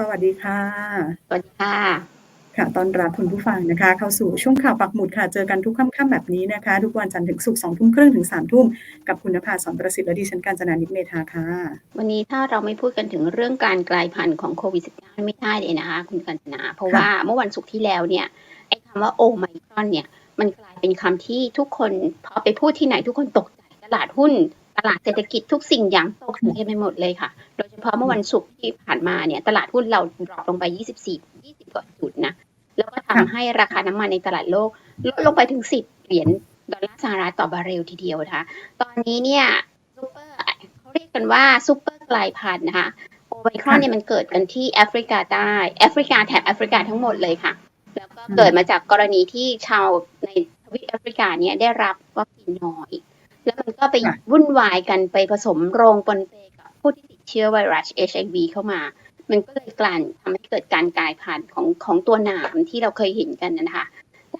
สวัสดีค่ะ สวัสดีค่ะ ค่ะต้อนรับคุณผู้ฟังนะคะ เข้าสู่ช่วงข่าวปักหมุดค่ะ เจอกันทุกค่ำๆแบบนี้นะคะ ทุกวันจันทร์ถึงศุกร์สองทุ่มครึ่งถึงสามทุ่ม กับคุณนภาสอนประสิทธิ์และดิฉันการจนานิตเมธาค่ะ วันนี้ถ้าเราไม่พูดกันถึงเรื่องการกลายพันธุ์ของโควิด -19 ไม่ได้เลยนะคะ คุณกัญจนา เพราะค่ะว่าเมื่อวันศุกร์ที่แล้วเนี่ยไอ้คำว่าโอไมครอนเนี่ยมันกลายเป็นคำที่ทุกคนพอไปพูดที่ไหนทุกคนตกใจตลาดหุ้น ตลาดเศรษฐกิจทุกสิ่งอย่างตกใจกันไปหมดเลยค่ะ โดยเฉ พาะเมื่อวันศุกร์ที่ผ่านมาเนี่ย ตลาดหุ้นเราดรอปลงไป 24 20กว่าจุดนะ แล้วก็ทำค่ะให้ราคาน้ำมันในตลาดโลกลดลงไปถึง 10 เหรียญดอลลาร์สหรัฐต่อบาร์เรลทีเดียวนะคะ ตอนนี้เนี่ยซูเปอร์เขาเรียกกันว่าซูเปอร์กลายพันธุ์นะคะโอไมครอนเนี่ยมันเกิดกันที่แอฟริกาใต้แอฟริกาแถบแอฟริกาทั้งหมดเลยค่ะ แล้วก็เกิดมาจากกรณีที่ชาวในทวีปแอฟริกาเนี่ยได้รับวัคซีนน้อยแล้วมันก็ไปค่ะวุ่นวายกันไปผสมโรงปนเปกับ ผู้ที่ติดเชื้อไวรัส HIV เข้ามา มันก็เลยกลั่นทำให้เกิดการกลายพันธุ์ของของตัวหนามที่เราเคยเห็นกันนะคะ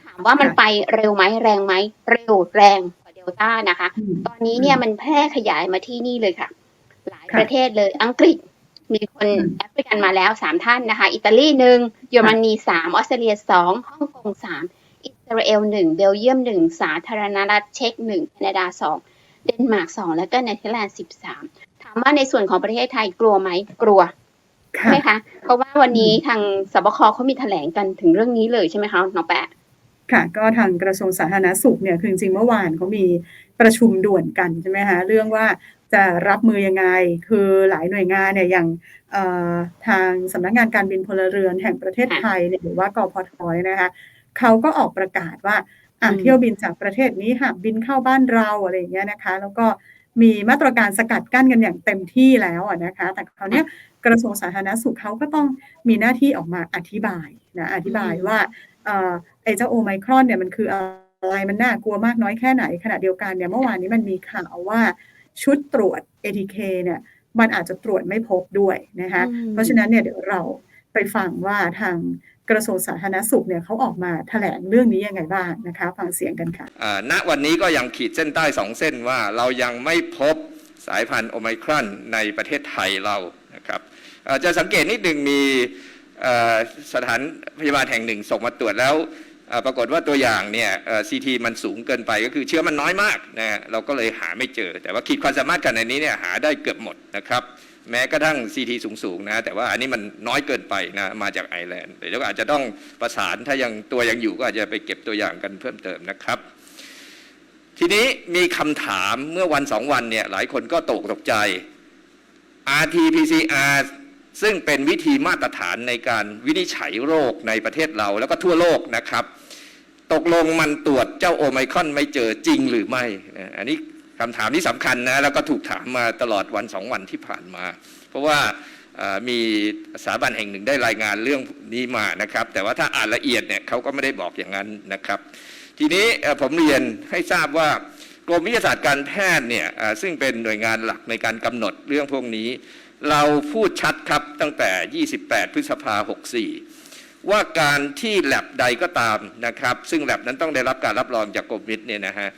ถามว่ามันค่ะไปเร็วไหมแรงไหมเร็วแรงกว่าเดลต้านะคะอืมตอนนี้เนี่ยมันแพร่ขยายมาที่นี่เลยค่ะ หลายค่ะประเทศเลยอังกฤษมีคนอืมแอฟริกันมาแล้วสามท่านนะคะ อิตาลีหนึ่งเยอรมนีสามออสเตรเลียสองฮ่องกงสามอิสราเอลหนึ่งเบลเยียมหนึ่งสาธารณรัฐเช็กหนึ่งแคนาดาสองเดนมาร์กสองแล้วก็เนเธอร์แลนด์สิบสาม ถามว่าในส่วนของประเทศไทยกลัวไหมกลัวใช่ค่ะไหมคะเพราะว่าวันนี้ทางสบคเขามีแถลงกันถึงเรื่องนี้เลยใช่ไหมคะน้องแปะค่ะก็ทางกระทรวงสาธารณสุขเนี่ยคือจริงๆเมื่อวานเขามีประชุมด่วนกันใช่ไหมคะเรื่องว่าจะรับมือยังไง คือหลายหน่วยงานเนี่ยอย่างเอ่อทางสำนักงานการบินพลเรือนแห่งประเทศไทยเนี่ยหรือว่ากพทเนี่ยนะคะเขาก็ออกประกาศว่าอะอืมเที่ยวบินจากประเทศนี้หากบินเข้าบ้านเราอะไรอย่างเงี้ยนะคะ แล้วก็ มีมาตรการสกัดกั้นกันอย่างเต็มที่แล้วอะนะคะ แต่คราวเนี้ยกระทรวงสาธารณสุขเขาก็ต้องมีหน้าที่ออกมาอธิบายนะอธิบายว่าเอ่อไอ้เจ้าโอไมครอนเนี่ยมันคืออะไรมันน่ากลัวมากน้อยแค่ไหนขณะเดียวกันเนี่ยเมื่อวานนี้มันมีข่าวว่าชุดตรวจ ATK เนี่ยมันอาจจะตรวจไม่พบด้วยนะคะอืมเพราะฉะนั้นเนี่ยเดี๋ยวเรา ไปฟังว่าทางกระทรวงสาธารณสุขเนี่ยเขาออกมาแถลงเรื่องนี้ยังไงบ้างนะคะฟังเสียงกันค่ะณวันนี้ก็ยังขีดเส้นใต้สองเส้นว่าเรายังไม่พบสายพันธุ์โอไมครอนในประเทศไทยเรานะครับจะสังเกตนิดหนึ่งมีสถานพยาบาลแห่งหนึ่งส่งมาตรวจแล้วปรากฏว่าตัวอย่างเนี่ยซีทีมันสูงเกินไปก็คือเชื้อมันน้อยมากนะฮะเราก็เลยหาไม่เจอ แต่ว่าขีดความสามารถกันในนี้เนี่ยหาได้เกือบหมดนะครับ แม้กระทั่ง CT สูงๆนะแต่ว่าอันนี้มันน้อยเกินไปนะมาจากไอร์แลนด์เดี๋ยวก็อาจจะต้องประสานถ้ายังตัวยังอยู่ก็อาจจะไปเก็บตัวอย่างกันเพิ่มเติมนะครับทีนี้มีคำถามเมื่อวันสองวันเนี่ยหลายคนก็ตกตกใจ RT-PCR ซึ่งเป็นวิธีมาตรฐานในการวินิจฉัยโรคในประเทศเราแล้วก็ทั่วโลกนะครับ ตกลงมันตรวจเจ้าโอไมคอนไม่เจอจริงหรือไม่ อันนี้ คำถามที่สำคัญนะแล้วก็ถูกถามมาตลอดวันสองวันที่ผ่านมา เพราะว่ามีสถาบันแห่งหนึ่งได้รายงานเรื่องนี้มานะครับ แต่ว่าถ้าอ่านละเอียดเนี่ยเขาก็ไม่ได้บอกอย่างนั้นนะครับ ทีนี้ผมเรียนให้ทราบว่ากรมวิทยาศาสตร์การแพทย์เนี่ยซึ่งเป็นหน่วยงานหลักในการกำหนดเรื่องพวกนี้ เราพูดชัดครับตั้งแต่ 28 พฤษภา 64 ว่าการที่แลบใดก็ตามนะครับ ซึ่งแลบนั้นต้องได้รับการรับรองจากกรมวิทย์เนี่ยนะฮะ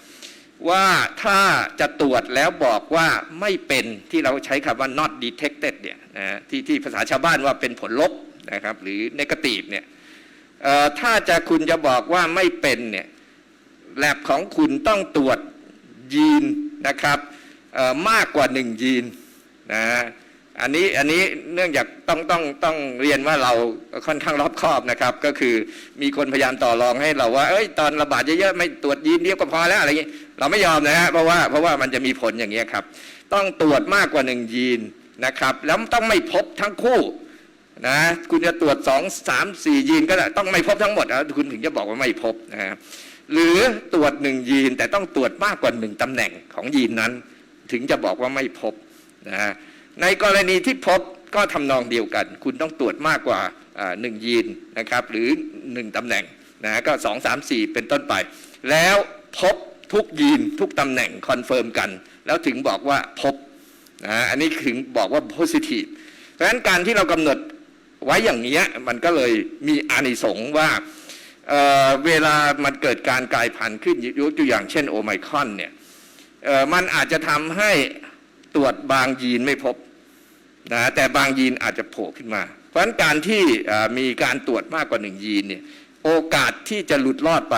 ว่าถ้าจะตรวจแล้วบอกว่าไม่เป็นที่เราใช้คำว่า not detected เนี่ยนะฮะที่ที่ภาษาชาวบ้านว่าเป็นผลลบนะครับหรือ negative เนี่ยถ้าจะคุณจะบอกว่าไม่เป็นเนี่ยแลบของคุณต้องตรวจยีนนะครับมากกว่าหนึ่งยีนนะ อันนี้อันนี้เนื่องจากต้องต้องต้องเรียนว่าเราค่อนข้างรอบคอบนะครับ ก็คือมีคนพยายามต่อรองให้เราว่า เอ้ยตอนระบาดเยอะๆไม่ตรวจยีนเดียวก็พอแล้วอะไรอย่างนี้เราไม่ยอมนะฮะเพราะว่าเพราะว่ามันจะมีผลอย่างนี้ยครับ ต้องตรวจมากกว่าหนึ่งยีนนะครับ แล้วต้องไม่พบทั้งคู่นะคุณจะตรวจสองสามสี่ยีนก็ได้ต้องไม่พบทั้งหมดแล้วคุณถึงจะบอกว่าไม่พบนะครับหรือตรวจหนึ่งยีนแต่ต้องตรวจมากกว่าหนึ่งตำแหน่งของยีนนั้น ถึงจะบอกว่าไม่พบนะฮะ ในกรณีที่พบก็ทำนองเดียวกัน คุณต้องตรวจมากกว่าหนึ่งยีนนะครับหรือหนึ่งตำแหน่งนะฮะก็สองสามสี่เป็นต้นไป แล้วพบทุกยีนทุกตำแหน่งคอนเฟิร์มกัน แล้วถึงบอกว่าพบนะอันนี้ถึงบอกว่า positive เพราะฉะนั้นการที่เรากำหนดไว้อย่างนี้มันก็เลยมีอานิสงส์ว่าเเวลามันเกิดการกลายพันธุ์ขึ้นยกตัวอย่างเช่นโอไมครอนเนี่ยมันอาจจะทำให้ตรวจบางยีนไม่พบ นะแต่บางยีนอาจจะโผล่ขึ้นมา เพราะฉะนั้นการที่มีการตรวจมากกว่าหนึ่งยีนเนี่ยโอกาสที่จะหลุดรอดไป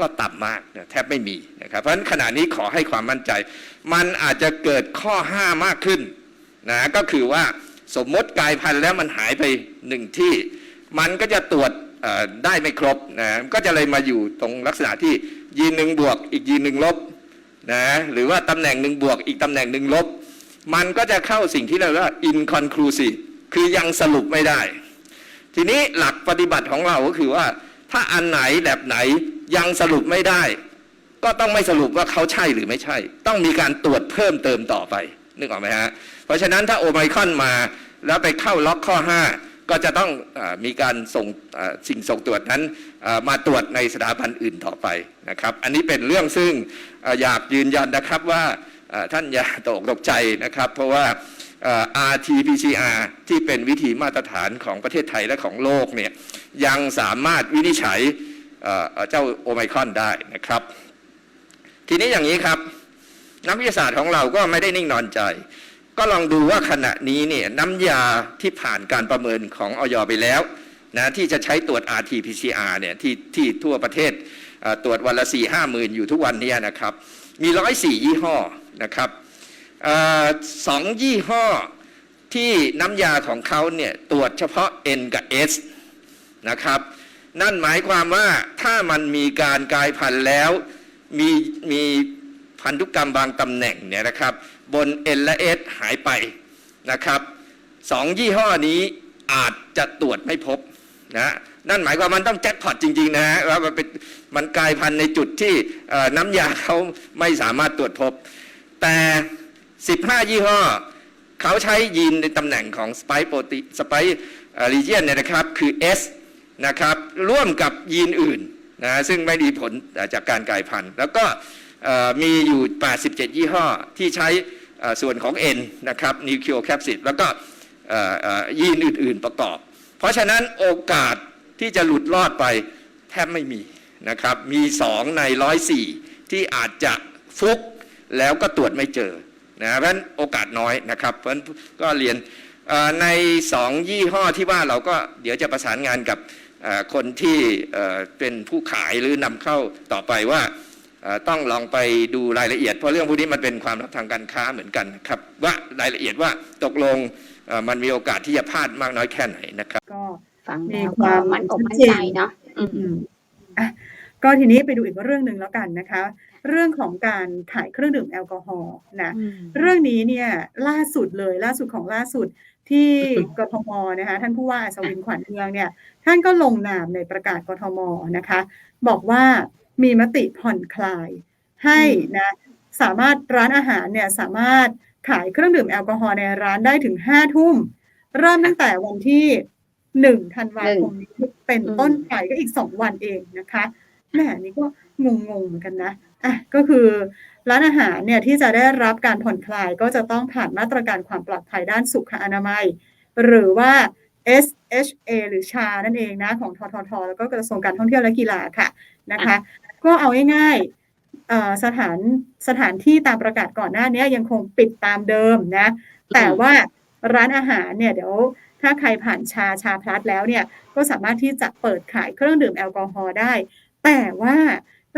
ก็ต่ำมากแทบไม่มีนะครับเพราะฉะนั้นขณะนี้ขอให้ความมั่นใจ มันอาจจะเกิดข้อห้ามากขึ้นนะก็คือว่าสมมติกลายพันธุ์แล้วมันหายไปหนึ่งที่ มันก็จะตรวจได้ไม่ครบนะก็จะเลยมาอยู่ตรงลักษณะที่ยีนหนึ่งบวก อีกยีนหนึ่งลบนะหรือว่าตำแหน่งหนึ่งบวก อีกตำแหน่งหนึ่งลบ มันก็จะเข้าสิ่งที่เราเรียกว่า inconclusive คือยังสรุปไม่ได้ ทีนี้หลักปฏิบัติของเราก็คือว่า ถ้าอันไหนแบบไหนยังสรุปไม่ได้ ก็ต้องไม่สรุปว่าเขาใช่หรือไม่ใช่ ต้องมีการตรวจเพิ่มเติมต่อไปนึกออกไหมฮะเพราะฉะนั้นถ้าโอไมคอนมาแล้วไปเข้าล็อกข้อ 5 ก็จะต้องอมีการส่งสิ่งส่งตรวจนั้นมาตรวจในสถาบันอื่นต่อไปนะครับ อันนี้เป็นเรื่องซึ่งออยากยืนยันนะครับว่า ท่านอย่าตกตกใจนะครับ เพราะว่า RT-PCR ที่เป็นวิธีมาตรฐานของประเทศไทยและของโลกเนี่ยยังสามารถวินิจฉัยเจ้าโอไมครอนได้นะครับ ทีนี้อย่างนี้ครับ นักวิทยาศาสตร์ของเราก็ไม่ได้นิ่งนอนใจ ก็ลองดูว่าขณะนี้เนี่ยน้ำยาที่ผ่านการประเมินของออยไปแล้วนะที่จะใช้ตรวจ RT-PCR เนี่ยที่ที่ทั่วประเทศตรวจวันละ4ี่ห้าหมื่นอยู่ทุกวันนี้นะครับ มีร้อยสี่ยี่ห้อนะครับอสองยี่ห้อที่น้ำยาของเขาเนี่ยตรวจเฉพาะ N กับ S นะครับนั่นหมายความว่าถ้ามันมีการกลายพันธุ์แล้วมีมีพันธุกรรมบางตำแหน่งเนี่ยนะครับ บน N และ S หายไปนะครับสองยี่ห้อนี้อาจจะตรวจไม่พบนะนั่นหมายความว่ามันต้องแจ็คพอตจริง ๆ นะฮะว่ามันเป็นมันกลายพันธุ์ในจุดที่น้ำยาเขาไม่สามารถตรวจพบ แต่ 15 ยี่ห้อ เขาใช้ยีนในตำแหน่งของสไปโปรตีสไปรีเจียนเนี่ยนะครับ คือ S นะครับ ร่วมกับยีนอื่นนะซึ่งไม่มีผลจากการกลายพันธุ์ แล้วก็มีอยู่ 87 ยี่ห้อ ที่ใช้ส่วนของ N นะครับนิวเคลีโอแคปซิดแล้วก็ยีนอื่น ๆประกอบ เพราะฉะนั้นโอกาสที่จะหลุดรอดไปแทบไม่มีนะครับ มี 2 ใน 104 ที่อาจจะฟุก แล้วก็ตรวจไม่เจอนะเพราะฉะนั้นโอกาสน้อยนะครับ เพราะฉะนั้นก็เรียนเอ่อใน 2 ยี่ห้อที่ว่าเราก็เดี๋ยวจะประสานงานกับเอ่อคนที่เอ่อเป็นผู้ขายหรือนำเข้าต่อไปว่าเอ่อต้องลองไปดูรายละเอียด เพราะเรื่องพวกนี้มันเป็นความลับทางการค้าเหมือนกันนะครับว่ารายละเอียดว่าตกลงเอ่อมันมีโอกาสที่จะพลาดมากน้อยแค่ไหนนะครับ ก็ฟังมีแล้วคก็วามมันอกชัดมั่นเจนใจเนาะอืมอืมอะก็ทีนี้ไปดูอีกเรื่องหนึ่งแล้วกันนะคะ เรื่องของการขายเครื่องดื่มแอลกอฮอล์นะเรื่องนี้เนี่ยล่าสุดเลยล่าสุดของล่าสุดที่กทมนะคะท่านผู้ว่าอัศวินขวัญเมืองเนี่ยท่านก็ลงนามในประกาศกทมนะคะ บอกว่ามีมติผ่อนคลายให้นะสามารถร้านอาหารเนี่ยสามารถขายเครื่องดื่มแอลกอฮอล์ในร้านได้ถึงห้าทุ่ม เริ่มตั้งแต่วันที่หนึ่งธันวาคมนี้เป็นต้นไปก็อีกสองวันเองนะคะแหมนี่ก็งงๆเหมือนกันนะ อะก็คือร้านอาหารเนี่ยที่จะได้รับการผ่อนคลายก็จะต้องผ่านมาตรการความปลอดภัยด้านสุขอนามัย หรือว่า SHA หรือชานั่นเองนะของททท แล้วก็กระทรวงการท่องเที่ยวและกีฬาค่ะนะคะ ก็เอาง่ายๆเอ่อสถานสถานที่ตามประกาศก่อนหน้านี้ยังคงปิดตามเดิมนะ แต่ว่าร้านอาหารเนี่ยเดี๋ยวถ้าใครผ่านชาชาพลัสแล้วเนี่ยก็สามารถที่จะเปิดขายเครื่องดื่มแอลกอฮอล์ได้ แต่ว่า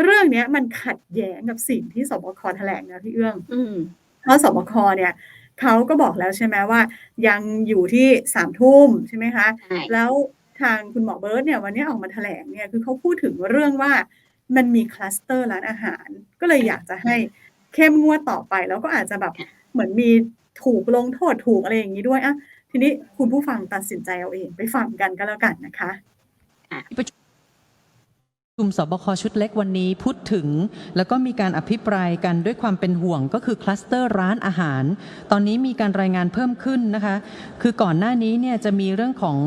เรื่องเนี้ยมันขัดแย้งกับสิ่งที่สบคแถลงนะพี่เอื้องอืมเพราะสบคเนี่ยเขาก็บอกแล้วใช่ไหมว่า ยังอยู่ที่สามทุ่มใช่ไหมคะใช่แล้วทางคุณหมอเบิร์ตเนี่ยวันนี้ออกมาแถลงเนี่ยคือเขาพูดถึงเรื่องว่ามันมีคลัสเตอร์ร้านอาหาร ก็เลยอยากจะให้เข้มงวดต่อไป แล้วก็อาจจะแบบเหมือนมีถูกลงโทษถูกอะไรอย่างนี้ด้วยอะทีนี้คุณผู้ฟังตัดสินใจเอาเองไปฟังกันก็แล้วกันนะคะ ประชุมสบคชุดเล็กวันนี้พูดถึง แล้วก็มีการอภิปรายกันด้วยความเป็นห่วงก็คือคลัสเตอร์ร้านอาหาร ตอนนี้มีการรายงานเพิ่มขึ้นนะคะ คือก่อนหน้านี้เนี่ยจะมีเรื่องของ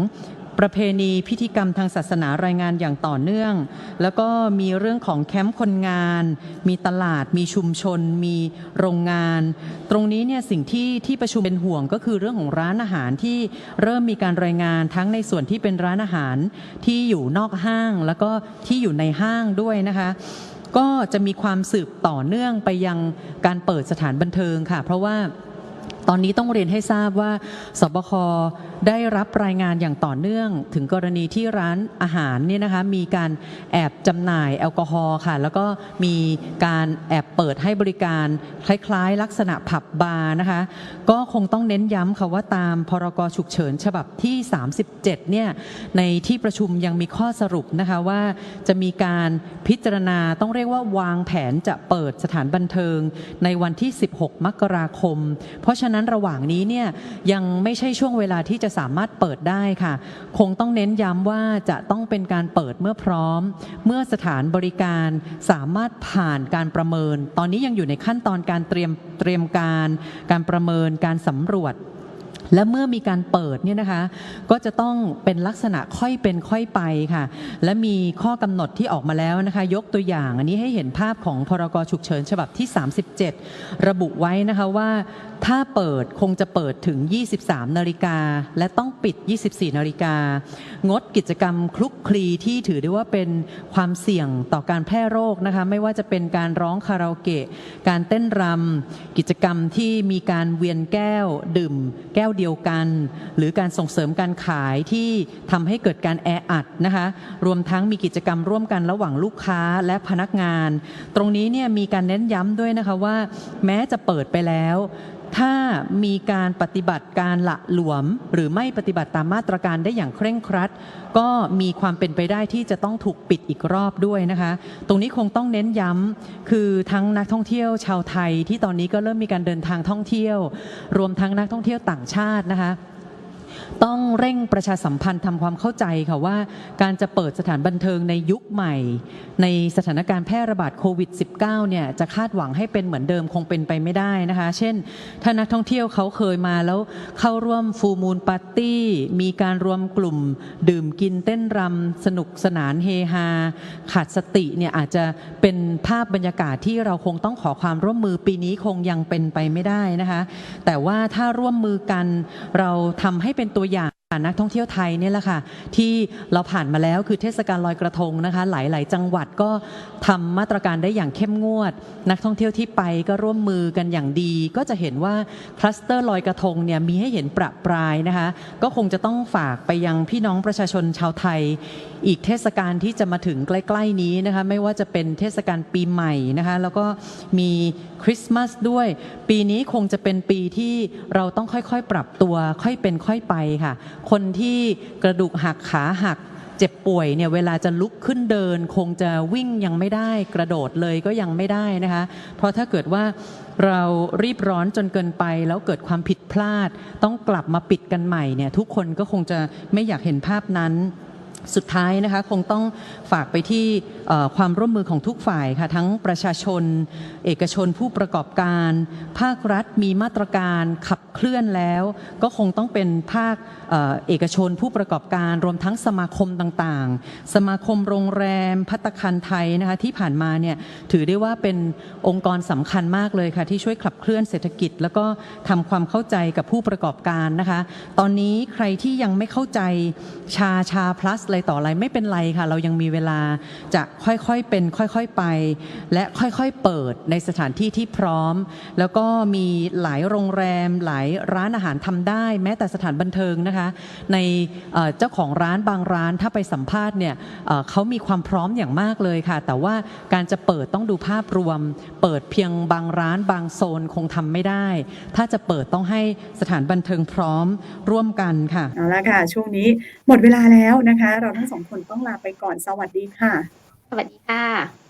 ประเพณีพิธีกรรมทางศาสนารายงานอย่างต่อเนื่อง แล้วก็มีเรื่องของแคมป์คนงาน มีตลาด มีชุมชน มีโรงงาน ตรงนี้เนี่ยสิ่งที่ที่ประชุมเป็นห่วงก็คือเรื่องของร้านอาหารที่เริ่มมีการรายงานทั้งในส่วนที่เป็นร้านอาหารที่อยู่นอกห้าง แล้วก็ที่อยู่ในห้างด้วยนะคะก็จะมีความสืบต่อเนื่องไปยังการเปิดสถานบันเทิงค่ะ เพราะว่า ตอนนี้ต้องเรียนให้ทราบว่าสบคได้รับรายงานอย่างต่อเนื่อง ถึงกรณีที่ร้านอาหารเนี่ยนะคะมีการแอบจำหน่ายแอลกอฮอล์ค่ะ แล้วก็มีการแอบเปิดให้บริการคล้าย ๆ ลักษณะผับบาร์นะคะก็คงต้องเน้นย้ำค่ะว่าตามพรกฉุกเฉินฉบับที่ 37 เนี่ยในที่ประชุมยังมีข้อสรุปนะคะว่าจะมีการพิจารณาต้องเรียกว่าวางแผนจะเปิดสถานบันเทิงในวันที่ 16 มกราคม เพราะฉะนั้นนั้นระหว่างนี้เนี่ยยังไม่ใช่ช่วงเวลาที่จะสามารถเปิดได้ค่ะ คงต้องเน้นย้ำว่าจะต้องเป็นการเปิดเมื่อพร้อม เมื่อสถานบริการสามารถผ่านการประเมิน ตอนนี้ยังอยู่ในขั้นตอนการเตรียมเตรียมการ การประเมินการสำรวจ และเมื่อมีการเปิดเนี่ยนะคะ ก็จะต้องเป็นลักษณะค่อยเป็นค่อยไปค่ะ และมีข้อกำหนดที่ออกมาแล้วนะคะ ยกตัวอย่างอันนี้ให้เห็นภาพของพรกฉุกเฉินฉบับที่ 37 ระบุไว้นะคะว่าถ้าเปิดคงจะเปิดถึง 23 นาฬิกา และต้องปิด 24 นาฬิกา งดกิจกรรมคลุกคลีที่ถือได้ว่าเป็นความเสี่ยงต่อการแพร่โรคนะคะ ไม่ว่าจะเป็นการร้องคาราโอเกะ การเต้นรำ กิจกรรมที่มีการเวียนแก้ว ดื่ม แก้วเดียวกัน หรือการส่งเสริมการขายที่ทำให้เกิดการแออัดนะคะรวมทั้งมีกิจกรรมร่วมกันระหว่างลูกค้าและพนักงาน ตรงนี้เนี่ยมีการเน้นย้ำด้วยนะคะว่า แม้จะเปิดไปแล้ว ถ้ามีการปฏิบัติการละหลวม หรือไม่ปฏิบัติตามมาตรการได้อย่างเคร่งครัด ก็มีความเป็นไปได้ที่จะต้องถูกปิดอีกรอบด้วยนะคะ ตรงนี้คงต้องเน้นย้ำคือทั้งนักท่องเที่ยวชาวไทยที่ตอนนี้ก็เริ่มมีการเดินทางท่องเที่ยว รวมทั้งนักท่องเที่ยวต่างชาตินะคะ ต้องเร่งประชาสัมพันธ์ทำความเข้าใจค่ะว่าการจะเปิดสถานบันเทิงในยุคใหม่ ในสถานการณ์แพร่ระบาดโควิด -19 เนี่ยจะคาดหวังให้เป็นเหมือนเดิมคงเป็นไปไม่ได้นะคะ เช่น ถ้านักท่องเที่ยวเขาเคยมาแล้วเข้าร่วมฟูมูลปาร์ตี้มีการรวมกลุ่ม ดื่มกินเต้นรำสนุกสนานเฮฮาขาดสติเนี่ยอาจจะเป็นภาพบรรยากาศที่เราคงต้องขอความร่วมมือปีนี้คงยังเป็นไปไม่ได้นะคะ แต่ว่าถ้าร่วมมือกันเราทำให้เป็นป็นตัวอย่าง นักท่องเที่ยวไทยเนี่ยแหละค่ะที่เราผ่านมาแล้วคือเทศกาลลอยกระทงนะคะหลาย ๆ จังหวัดก็ทำมาตรการได้อย่างเข้มงวด นักท่องเที่ยวที่ไปก็ร่วมมือกันอย่างดี ก็จะเห็นว่าคลัสเตอร์ลอยกระทงเนี่ยมีให้เห็นประปรายนะคะก็คงจะต้องฝากไปยังพี่น้องประชาชนชาวไทย อีกเทศกาลที่จะมาถึงใกล้ ๆ นี้นะคะไม่ว่าจะเป็นเทศกาลปีใหม่นะคะแล้วก็มีคริสต์มาสด้วย ปีนี้คงจะเป็นปีที่เราต้องค่อย ๆ ปรับตัวค่อยเป็นค่อยไปค่ะคนที่กระดูกหักขาหักเจ็บป่วยเนี่ยเวลาจะลุกขึ้นเดิน คงจะวิ่งยังไม่ได้กระโดดเลยก็ยังไม่ได้นะคะ เพราะถ้าเกิดว่าเรารีบร้อนจนเกินไป แล้วเกิดความผิดพลาด ต้องกลับมาปิดกันใหม่เนี่ยทุกคนก็คงจะไม่อยากเห็นภาพนั้น สุดท้ายนะคะคงต้องฝากไปที่ความร่วมมือของทุกฝ่ายค่ะทั้งประชาชน เอกชนผู้ประกอบการ ภาครัฐมีมาตรการขับเคลื่อนแล้ว ก็คงต้องเป็นภาคเอกชนผู้ประกอบการรวมทั้งสมาคมต่างๆ สมาคมโรงแรมพัตคารไทยนะคะที่ผ่านมาเนี่ยถือได้ว่าเป็นองค์กรสำคัญมากเลยค่ะที่ช่วยขับเคลื่อนเศรษฐกิจ แล้วก็ทำความเข้าใจกับผู้ประกอบการนะคะ ตอนนี้ใครที่ยังไม่เข้าใจชาชา plus อะไรต่ออะไรไม่เป็นไรค่ะ เรายังมีเวลาจะค่อยๆเป็นค่อยๆไป และค่อยๆเปิดในสถานที่ที่พร้อม แล้วก็มีหลายโรงแรม หลายร้านอาหารทำได้ แม้แต่สถานบันเทิงนะคะ ในเจ้าของร้านบางร้านถ้าไปสัมภาษณ์เนี่ยเอ่อเขามีความพร้อมอย่างมากเลยค่ะ แต่ว่าการจะเปิดต้องดูภาพรวม เปิดเพียงบางร้านบางโซนคงทำไม่ได้ ถ้าจะเปิดต้องให้สถานบันเทิงพร้อมร่วมกันค่ะเอาละค่ะ ช่วงนี้หมดเวลาแล้วนะคะเราทั้งสองคนต้องลาไปก่อนสวัสดีค่ะ สวัสดีค่ะ